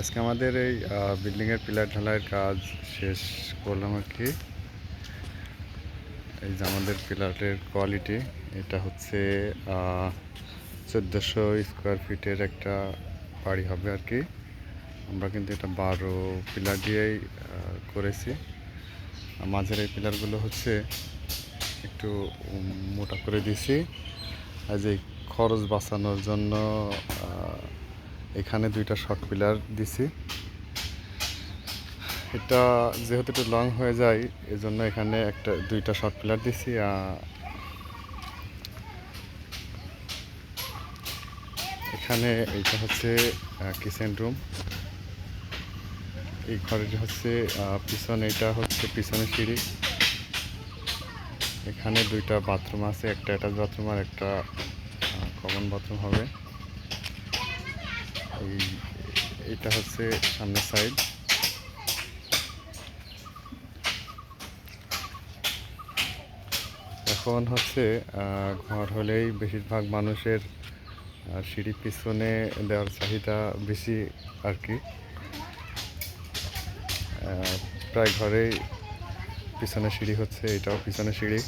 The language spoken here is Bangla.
আজকে আমাদের এই বিল্ডিংয়ের পিলার ঢালাইয়ের কাজ শেষ করলাম আর কি। এই যে আমাদের পিলারের কোয়ালিটি, এটা হচ্ছে চোদ্দোশো স্কোয়ার ফিটের একটা বাড়ি হবে আর কি। আমরা কিন্তু এটা বারো পিলার দিয়েই করেছি। মাঝের এই পিলারগুলো হচ্ছে একটু মোটা করে দিয়েছি। আর যে খরচ বাঁচানোর জন্য এখানে দুইটা শর্ট পিলার দিছি। এটা যেহেতু একটু লং হয়ে যায়, এজন্য এখানে একটা, দুইটা শর্ট পিলার দিছি এখানে এইটা হচ্ছে কিচেন রুম এই ঘরের হচ্ছে পিছনে এটা হচ্ছে পিছনে সিঁড়ি। এখানে দুইটা বাথরুম আছে, একটা অ্যাটাচ বাথরুম আর একটা কমন বাথরুম হবে। এই এটা হচ্ছে সামনের সাইড এখন হচ্ছে ঘর হলেই বেশিরভাগ মানুষের সিঁড়ির পিছনে দেওয়ার চাহিদা বেশি আর কি। প্রায় ঘরেই পিছনে সিঁড়ি হচ্ছে, এটাও পিছনে সিঁড়ি।